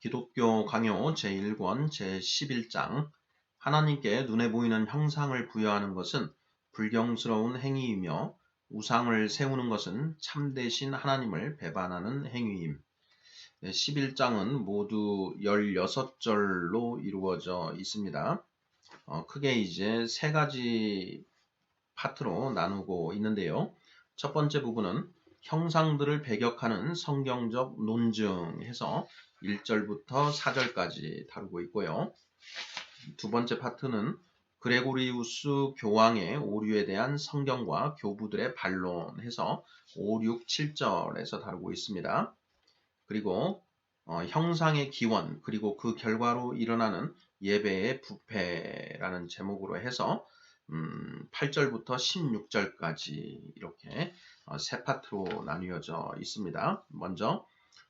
기독교 강요 제1권 제11장 하나님께 눈에 보이는 형상을 부여하는 것은 불경스러운 행위이며 우상을 세우는 것은 참되신 하나님을 배반하는 행위임. 11장은 모두 16절로 이루어져 있습니다. 어, 크게 이제 세 가지 파트로 나누고 있는데요. 첫 번째 부분은 형상들을 배격하는 성경적 논증해서 1절부터 4절까지 다루고 있고요. 두 번째 파트는 그레고리우스 교황의 오류에 대한 성경과 교부들의 반론해서 5, 6, 7절에서 다루고 있습니다. 그리고 어, 형상의 기원 그리고 그 결과로 일어나는 예배의 부패라는 제목으로 해서 음, 8절부터 16절까지 이렇게 어, 세 파트로 나뉘어져 있습니다. 먼저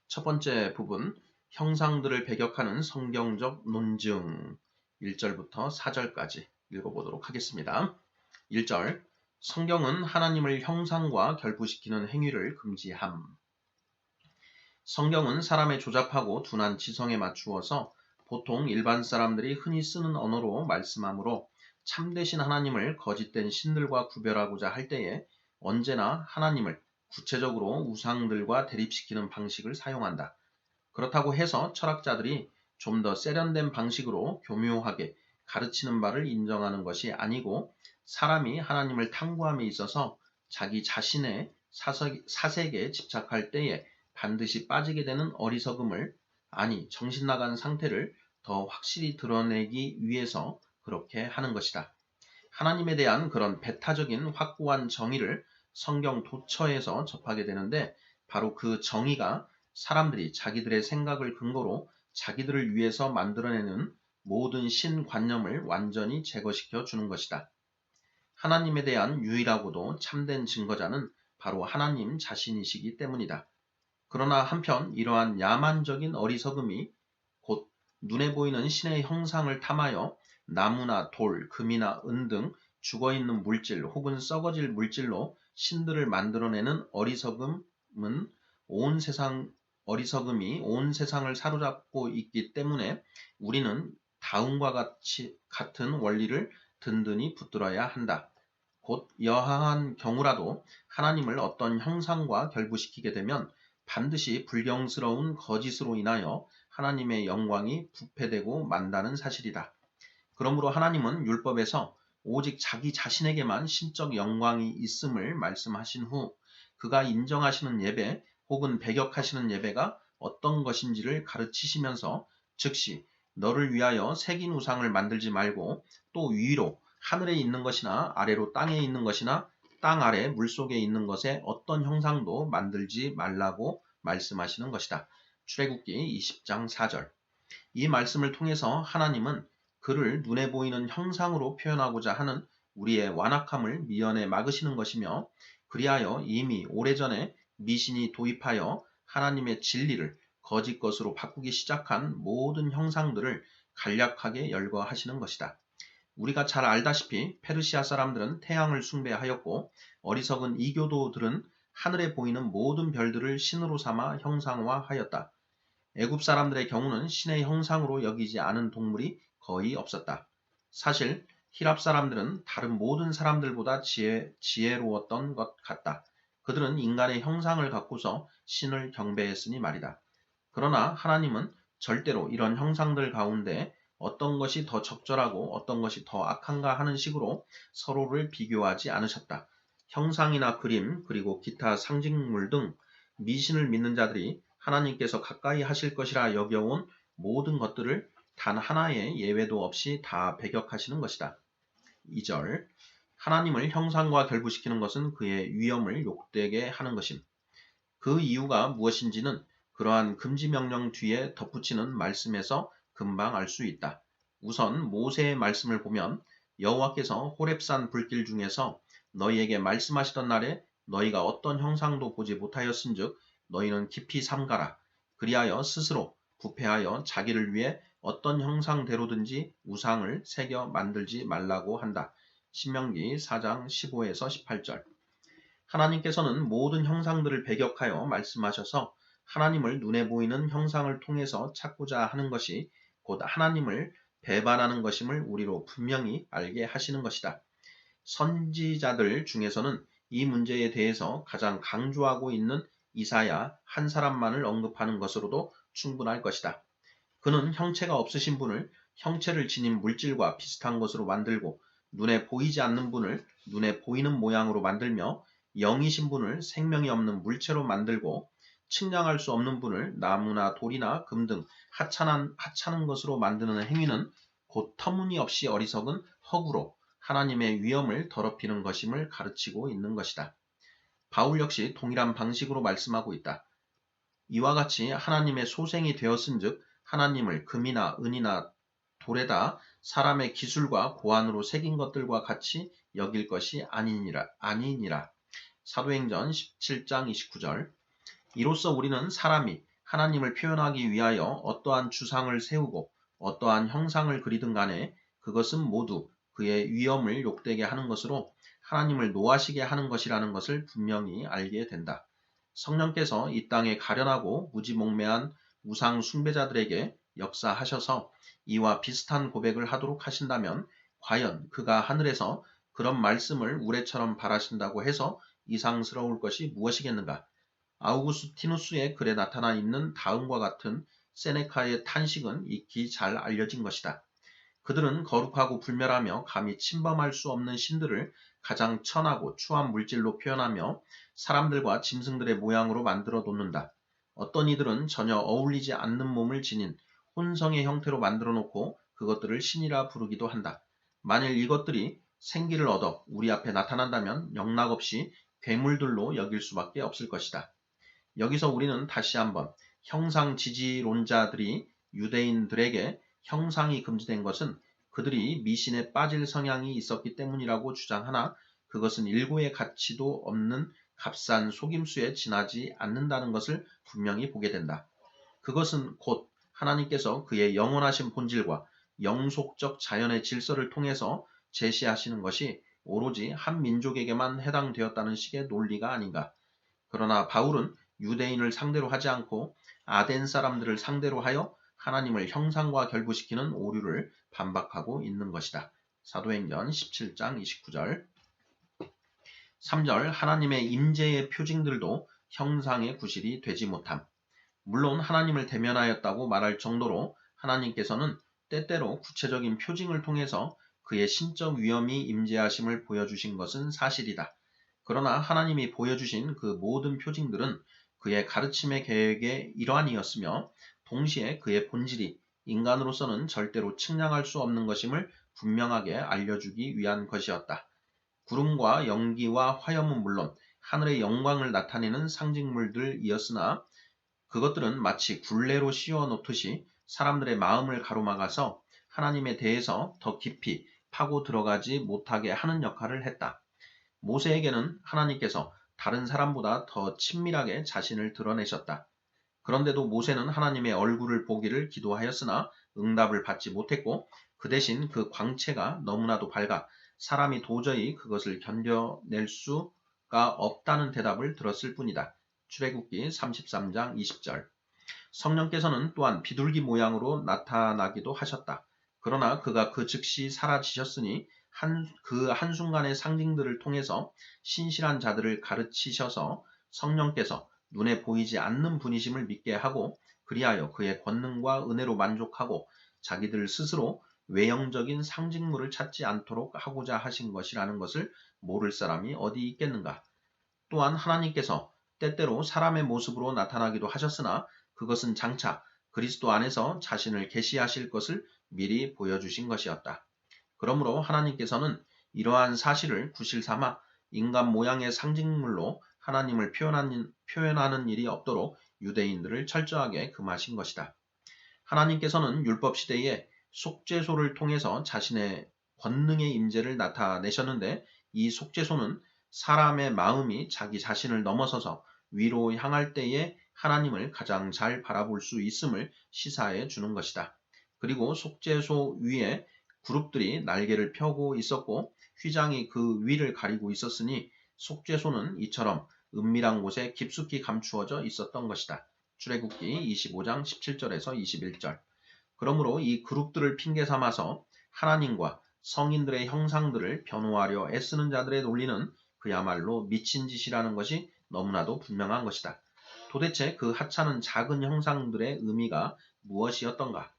첫 번째 부분 형상들을 배격하는 성경적 논증 1절부터 4절까지 읽어보도록 하겠습니다. 1절 성경은 하나님을 형상과 결부시키는 행위를 금지함. 성경은 사람의 조잡하고 둔한 지성에 맞추어서 보통 일반 사람들이 흔히 쓰는 언어로 말씀하므로 참되신 하나님을 거짓된 신들과 구별하고자 할 때에 언제나 하나님을 구체적으로 우상들과 대립시키는 방식을 사용한다. 그렇다고 해서 철학자들이 좀 더 세련된 방식으로 교묘하게 가르치는 바를 인정하는 것이 아니고 사람이 하나님을 탐구함에 있어서 자기 자신의 사색에 집착할 때에 반드시 빠지게 되는 어리석음을 아니 정신 나간 상태를 더 확실히 드러내기 위해서 그렇게 하는 것이다. 하나님에 대한 그런 배타적인 확고한 정의를 성경 도처에서 접하게 되는데 바로 그 정의가 사람들이 자기들의 생각을 근거로 자기들을 위해서 만들어내는 모든 신관념을 완전히 제거시켜 주는 것이다. 하나님에 대한 유일하고도 참된 증거자는 바로 하나님 자신이시기 때문이다. 그러나 한편 이러한 야만적인 어리석음이 곧 눈에 보이는 신의 형상을 탐하여 나무나 돌, 금이나 은 등 죽어있는 물질 혹은 썩어질 물질로 신들을 만들어내는 어리석음은 온 세상 어리석음이 온 세상을 사로잡고 있기 때문에 우리는 다음과 같이 같은 원리를 든든히 붙들어야 한다. 곧 여하한 경우라도 하나님을 어떤 형상과 결부시키게 되면 반드시 불경스러운 거짓으로 인하여 하나님의 영광이 부패되고 만다는 사실이다. 그러므로 하나님은 율법에서 오직 자기 자신에게만 신적 영광이 있음을 말씀하신 후 그가 인정하시는 예배 혹은 배격하시는 예배가 어떤 것인지를 가르치시면서 즉시 너를 위하여 새긴 우상을 만들지 말고 또 위로 하늘에 있는 것이나 아래로 땅에 있는 것이나 땅 아래 물속에 있는 것에 어떤 형상도 만들지 말라고 말씀하시는 것이다. 출애굽기 20장 4절. 이 말씀을 통해서 하나님은 그를 눈에 보이는 형상으로 표현하고자 하는 우리의 완악함을 미연에 막으시는 것이며 그리하여 이미 오래전에 미신이 도입하여 하나님의 진리를 거짓 것으로 바꾸기 시작한 모든 형상들을 간략하게 열거하시는 것이다. 우리가 잘 알다시피 페르시아 사람들은 태양을 숭배하였고 어리석은 이교도들은 하늘에 보이는 모든 별들을 신으로 삼아 형상화하였다. 애굽 사람들의 경우는 신의 형상으로 여기지 않은 동물이 거의 없었다. 사실 히랍 사람들은 다른 모든 사람들보다 지혜, 지혜로웠던 것 같다. 그들은 인간의 형상을 갖고서 신을 경배했으니 말이다. 그러나 하나님은 절대로 이런 형상들 가운데 어떤 것이 더 적절하고 어떤 것이 더 악한가 하는 식으로 서로를 비교하지 않으셨다. 형상이나 그림 그리고 기타 상징물 등 미신을 믿는 자들이 하나님께서 가까이 하실 것이라 여겨온 모든 것들을 단 하나의 예외도 없이 다 배격하시는 것이다. 2절 하나님을 형상과 결부시키는 것은 그의 위엄을 욕되게 하는 것임. 그 이유가 무엇인지는 그러한 금지 명령 뒤에 덧붙이는 말씀에서 금방 알 수 있다. 우선 모세의 말씀을 보면 여호와께서 호렙산 불길 중에서 너희에게 말씀하시던 날에 너희가 어떤 형상도 보지 못하였은즉 너희는 깊이 삼가라. 그리하여 스스로 부패하여 자기를 위해 어떤 형상대로든지 우상을 새겨 만들지 말라고 한다. 신명기 4장 15에서 18절. 하나님께서는 모든 형상들을 배격하여 말씀하셔서 하나님을 눈에 보이는 형상을 통해서 찾고자 하는 것이 곧 하나님을 배반하는 것임을 우리로 분명히 알게 하시는 것이다. 선지자들 중에서는 이 문제에 대해서 가장 강조하고 있는 이사야 한 사람만을 언급하는 것으로도 충분할 것이다. 그는 형체가 없으신 분을 형체를 지닌 물질과 비슷한 것으로 만들고 눈에 보이지 않는 분을 눈에 보이는 모양으로 만들며 영이신 분을 생명이 없는 물체로 만들고 측량할 수 없는 분을 나무나 돌이나 금 등 하찮은, 하찮은 것으로 만드는 행위는 곧 터무니없이 어리석은 허구로 하나님의 위엄을 더럽히는 것임을 가르치고 있는 것이다. 바울 역시 동일한 방식으로 말씀하고 있다. 이와 같이 하나님의 소생이 되었은즉 하나님을 금이나 은이나 돌에다 사람의 기술과 고안으로 새긴 것들과 같이 여길 것이 아니니라. 아니니라. 사도행전 17장 29절. 이로써 우리는 사람이 하나님을 표현하기 위하여 어떠한 주상을 세우고 어떠한 형상을 그리든 간에 그것은 모두 그의 위엄을 욕되게 하는 것으로 하나님을 노하시게 하는 것이라는 것을 분명히 알게 된다. 성령께서 이 땅에 가련하고 무지몽매한 우상 숭배자들에게 역사하셔서 이와 비슷한 고백을 하도록 하신다면 과연 그가 하늘에서 그런 말씀을 우레처럼 바라신다고 해서 이상스러울 것이 무엇이겠는가? 아우구스티누스의 글에 나타나 있는 다음과 같은 세네카의 탄식은 익히 잘 알려진 것이다. 그들은 거룩하고 불멸하며 감히 침범할 수 없는 신들을 가장 천하고 추한 물질로 표현하며 사람들과 짐승들의 모양으로 만들어 놓는다. 어떤 이들은 전혀 어울리지 않는 몸을 지닌 혼성의 형태로 만들어 놓고 그것들을 신이라 부르기도 한다. 만일 이것들이 생기를 얻어 우리 앞에 나타난다면 영락없이 괴물들로 여길 수밖에 없을 것이다. 여기서 우리는 다시 한번 형상 지지론자들이 유대인들에게 형상이 금지된 것은 그들이 미신에 빠질 성향이 있었기 때문이라고 주장하나 그것은 일고의 가치도 없는 값싼 속임수에 지나지 않는다는 것을 분명히 보게 된다. 그것은 곧 하나님께서 그의 영원하신 본질과 영속적 자연의 질서를 통해서 제시하시는 것이 오로지 한 민족에게만 해당되었다는 식의 논리가 아닌가. 그러나 바울은 유대인을 상대로 하지 않고 아덴 사람들을 상대로 하여 하나님을 형상과 결부시키는 오류를 반박하고 있는 것이다. 사도행전 17장 29절 3절 하나님의 임재의 표징들도 형상의 구실이 되지 못함. 물론 하나님을 대면하였다고 말할 정도로 하나님께서는 때때로 구체적인 표징을 통해서 그의 신적 위엄이 임재하심을 보여주신 것은 사실이다. 그러나 하나님이 보여주신 그 모든 표징들은 그의 가르침의 계획의 일환이었으며 동시에 그의 본질이 인간으로서는 절대로 측량할 수 없는 것임을 분명하게 알려주기 위한 것이었다. 구름과 연기와 화염은 물론 하늘의 영광을 나타내는 상징물들이었으나 그것들은 마치 굴레로 씌워 놓듯이 사람들의 마음을 가로막아서 하나님에 대해서 더 깊이 파고 들어가지 못하게 하는 역할을 했다. 모세에게는 하나님께서 다른 사람보다 더 친밀하게 자신을 드러내셨다. 그런데도 모세는 하나님의 얼굴을 보기를 기도하였으나 응답을 받지 못했고 그 대신 그 광채가 너무나도 밝아 사람이 도저히 그것을 견뎌낼 수가 없다는 대답을 들었을 뿐이다. 출애굽기 33장 20절. 성령께서는 또한 비둘기 모양으로 나타나기도 하셨다. 그러나 그가 그 즉시 사라지셨으니 한, 그 한순간의 상징들을 통해서 신실한 자들을 가르치셔서 성령께서 눈에 보이지 않는 분이심을 믿게 하고 그리하여 그의 권능과 은혜로 만족하고 자기들 스스로 외형적인 상징물을 찾지 않도록 하고자 하신 것이라는 것을 모를 사람이 어디 있겠는가. 또한 하나님께서 때때로 사람의 모습으로 나타나기도 하셨으나 그것은 장차 그리스도 안에서 자신을 계시하실 것을 미리 보여주신 것이었다. 그러므로 하나님께서는 이러한 사실을 구실 삼아 인간 모양의 상징물로 하나님을 표현하는, 표현하는 일이 없도록 유대인들을 철저하게 금하신 것이다. 하나님께서는 율법 시대에 속죄소를 통해서 자신의 권능의 임재를 나타내셨는데 이 속죄소는 사람의 마음이 자기 자신을 넘어서서 위로 향할 때에 하나님을 가장 잘 바라볼 수 있음을 시사해 주는 것이다. 그리고 속죄소 위에 그룹들이 날개를 펴고 있었고 휘장이 그 위를 가리고 있었으니 속죄소는 이처럼 은밀한 곳에 깊숙이 감추어져 있었던 것이다. 출애굽기 25장 17절에서 21절. 그러므로 이 그룹들을 핑계 삼아서 하나님과 성인들의 형상들을 변호하려 애쓰는 자들의 논리는 그야말로 미친 짓이라는 것이 너무나도 분명한 것이다. 도대체 그 하찮은 작은 형상들의 의미가 무엇이었던가?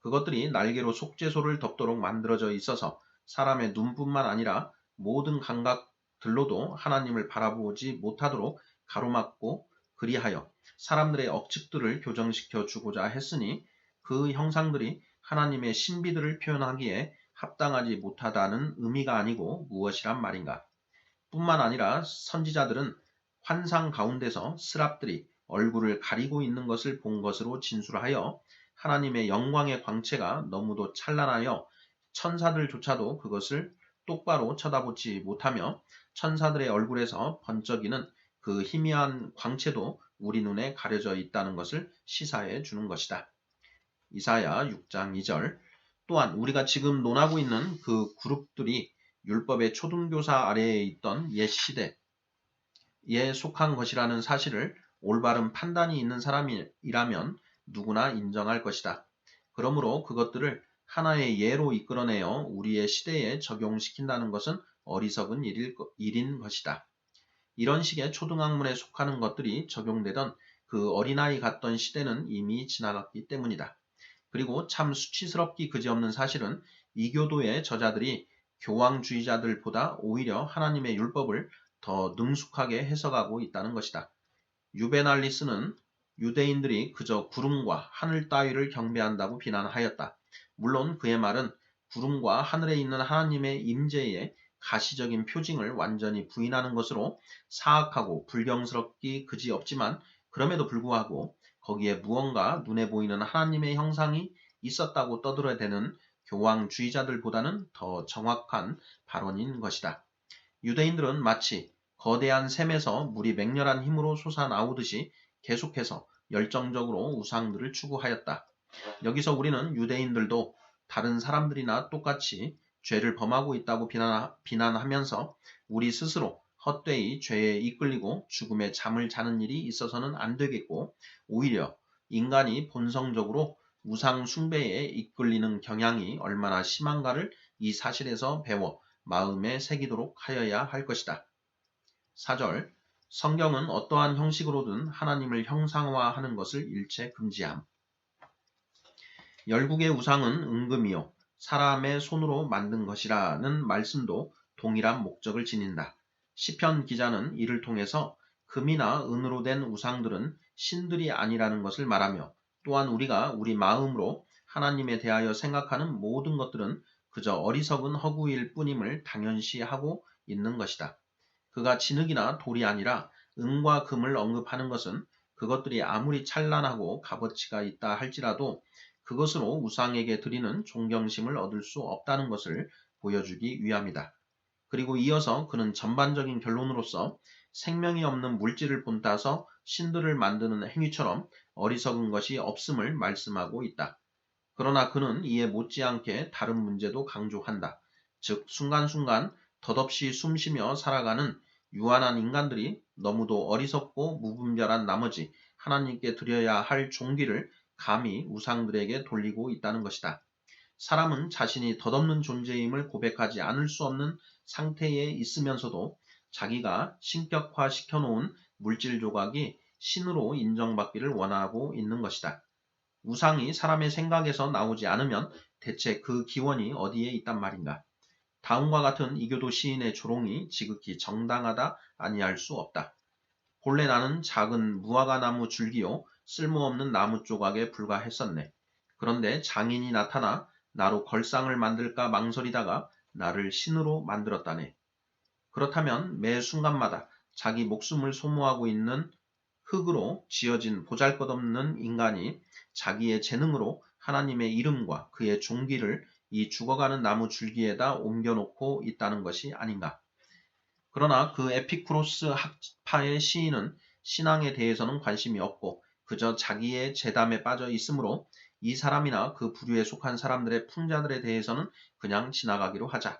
그것들이 날개로 속죄소를 덮도록 만들어져 있어서 사람의 눈뿐만 아니라 모든 감각들로도 하나님을 바라보지 못하도록 가로막고 그리하여 사람들의 억측들을 교정시켜 주고자 했으니 그 형상들이 하나님의 신비들을 표현하기에 합당하지 못하다는 의미가 아니고 무엇이란 말인가. 뿐만 아니라 선지자들은 환상 가운데서 스랍들이 얼굴을 가리고 있는 것을 본 것으로 진술하여 하나님의 영광의 광채가 너무도 찬란하여 천사들조차도 그것을 똑바로 쳐다보지 못하며 천사들의 얼굴에서 번쩍이는 그 희미한 광채도 우리 눈에 가려져 있다는 것을 시사해 주는 것이다. 이사야 6장 2절 또한 우리가 지금 논하고 있는 그 그룹들이 율법의 초등교사 아래에 있던 옛 시대 에 속한 것이라는 사실을 올바른 판단이 있는 사람이라면 누구나 인정할 것이다. 그러므로 그것들을 하나의 예로 이끌어내어 우리의 시대에 적용시킨다는 것은 어리석은 일인 것이다. 이런 식의 초등학문에 속하는 것들이 적용되던 그 어린아이 같던 시대는 이미 지나갔기 때문이다. 그리고 참 수치스럽기 그지없는 사실은 이교도의 저자들이 교황주의자들보다 오히려 하나님의 율법을 더 능숙하게 해석하고 있다는 것이다. 유베날리스는 유대인들이 그저 구름과 하늘 따위를 경배한다고 비난하였다. 물론 그의 말은 구름과 하늘에 있는 하나님의 임재의 가시적인 표징을 완전히 부인하는 것으로 사악하고 불경스럽기 그지없지만 그럼에도 불구하고 거기에 무언가 눈에 보이는 하나님의 형상이 있었다고 떠들어대는 교황주의자들보다는 더 정확한 발언인 것이다. 유대인들은 마치 거대한 샘에서 물이 맹렬한 힘으로 솟아나오듯이 계속해서 열정적으로 우상들을 추구하였다. 여기서 우리는 유대인들도 다른 사람들이나 똑같이 죄를 범하고 있다고 비난 하면서 우리 스스로 헛되이 죄에 이끌리고 죽음의 잠을 자는 일이 있어서는 안 되겠고 오히려 인간이 본성적으로 우상 숭배에 이끌리는 경향이 얼마나 심한가를 이 사실에서 배워 마음에 새기도록 하여야 할 것이다. 4절 성경은 어떠한 형식으로든 하나님을 형상화하는 것을 일체 금지함. 열국의 우상은 은금이요 사람의 손으로 만든 것이라는 말씀도 동일한 목적을 지닌다. 시편 기자는 이를 통해서 금이나 은으로 된 우상들은 신들이 아니라는 것을 말하며 또한 우리가 우리 마음으로 하나님에 대하여 생각하는 모든 것들은 그저 어리석은 허구일 뿐임을 당연시하고 있는 것이다. 그가 진흙이나 돌이 아니라 은과 금을 언급하는 것은 그것들이 아무리 찬란하고 값어치가 있다 할지라도 그것으로 우상에게 드리는 존경심을 얻을 수 없다는 것을 보여주기 위함이다. 그리고 이어서 그는 전반적인 결론으로서 생명이 없는 물질을 본따서 신들을 만드는 행위처럼 어리석은 것이 없음을 말씀하고 있다. 그러나 그는 이에 못지않게 다른 문제도 강조한다. 즉 순간순간 덧없이 숨쉬며 살아가는 유한한 인간들이 너무도 어리석고 무분별한 나머지 하나님께 드려야 할 종기를 감히 우상들에게 돌리고 있다는 것이다. 사람은 자신이 덧없는 존재임을 고백하지 않을 수 없는 상태에 있으면서도 자기가 신격화 시켜놓은 물질 조각이 신으로 인정받기를 원하고 있는 것이다. 우상이 사람의 생각에서 나오지 않으면 대체 그 기원이 어디에 있단 말인가? 다음과 같은 이교도 시인의 조롱이 지극히 정당하다 아니할 수 없다. 본래 나는 작은 무화과 나무 줄기요 쓸모없는 나무 조각에 불과했었네. 그런데 장인이 나타나 나로 걸상을 만들까 망설이다가 나를 신으로 만들었다네. 그렇다면 매 순간마다 자기 목숨을 소모하고 있는 흙으로 지어진 보잘것없는 인간이 자기의 재능으로 하나님의 이름과 그의 종기를 이 죽어가는 나무 줄기에다 옮겨놓고 있다는 것이 아닌가. 그러나 그 에피쿠로스 학파의 시인은 신앙에 대해서는 관심이 없고 그저 자기의 재담에 빠져 있으므로 이 사람이나 그 부류에 속한 사람들의 풍자들에 대해서는 그냥 지나가기로 하자.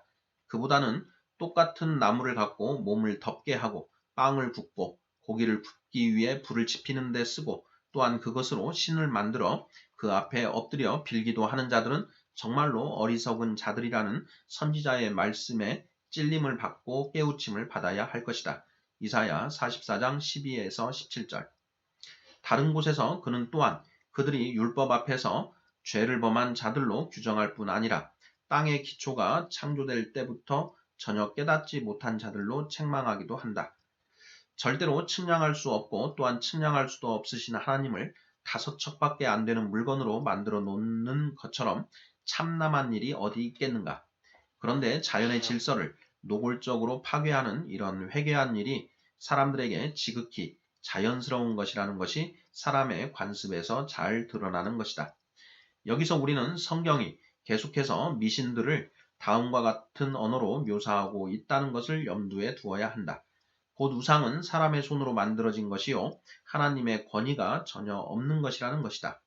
그보다는 똑같은 나무를 갖고 몸을 덮게 하고 빵을 굽고 고기를 굽기 위해 불을 지피는 데 쓰고 또한 그것으로 신을 만들어 그 앞에 엎드려 빌기도 하는 자들은 정말로 어리석은 자들이라는 선지자의 말씀에 찔림을 받고 깨우침을 받아야 할 것이다. 이사야 44장 12에서 17절. 다른 곳에서 그는 또한 그들이 율법 앞에서 죄를 범한 자들로 규정할 뿐 아니라 땅의 기초가 창조될 때부터 전혀 깨닫지 못한 자들로 책망하기도 한다. 절대로 측량할 수 없고 또한 측량할 수도 없으신 하나님을 다섯 척밖에 안 되는 물건으로 만들어 놓는 것처럼 참남한 일이 어디 있겠는가. 그런데 자연의 질서를 노골적으로 파괴하는 이런 회개한 일이 사람들에게 지극히 자연스러운 것이라는 것이 사람의 관습에서 잘 드러나는 것이다. 여기서 우리는 성경이 계속해서 미신들을 다음과 같은 언어로 묘사하고 있다는 것을 염두에 두어야 한다. 곧 우상은 사람의 손으로 만들어진 것이요 하나님의 권위가 전혀 없는 것이라는 것이다.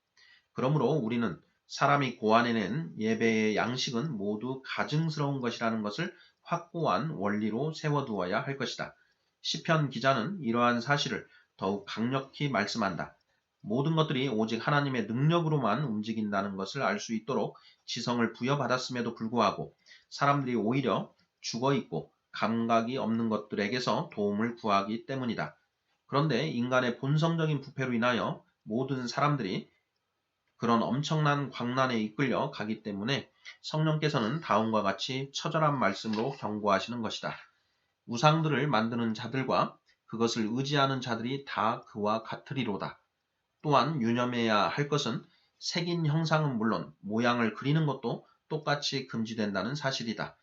그러므로 우리는 사람이 고안해낸 예배의 양식은 모두 가증스러운 것이라는 것을 확고한 원리로 세워두어야 할 것이다. 시편 기자는 이러한 사실을 더욱 강력히 말씀한다. 모든 것들이 오직 하나님의 능력으로만 움직인다는 것을 알 수 있도록 지성을 부여받았음에도 불구하고 사람들이 오히려 죽어 있고 감각이 없는 것들에게서 도움을 구하기 때문이다. 그런데 인간의 본성적인 부패로 인하여 모든 사람들이 그런 엄청난 광란에 이끌려 가기 때문에 성령께서는 다음과 같이 처절한 말씀으로 경고하시는 것이다. 우상들을 만드는 자들과 그것을 의지하는 자들이 다 그와 같으리로다. 또한 유념해야 할 것은 색인 형상은 물론 모양을 그리는 것도 똑같이 금지된다는 사실이다.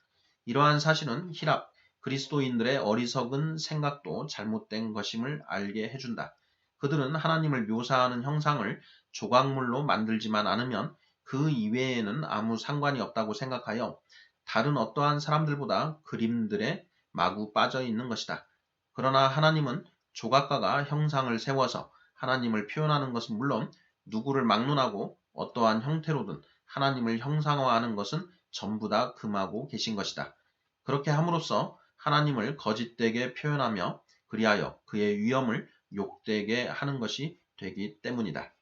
이러한 사실은 히랍 그리스도인들의 어리석은 생각도 잘못된 것임을 알게 해준다. 그들은 하나님을 묘사하는 형상을 조각물로 만들지만 않으면 그 이외에는 아무 상관이 없다고 생각하여 다른 어떠한 사람들보다 그림들에 마구 빠져 있는 것이다. 그러나 하나님은 조각가가 형상을 세워서 하나님을 표현하는 것은 물론 누구를 막론하고 어떠한 형태로든 하나님을 형상화하는 것은 전부 다 금하고 계신 것이다. 그렇게 함으로써 하나님을 거짓되게 표현하며 그리하여 그의 위엄을 욕되게 하는 것이 되기 때문이다.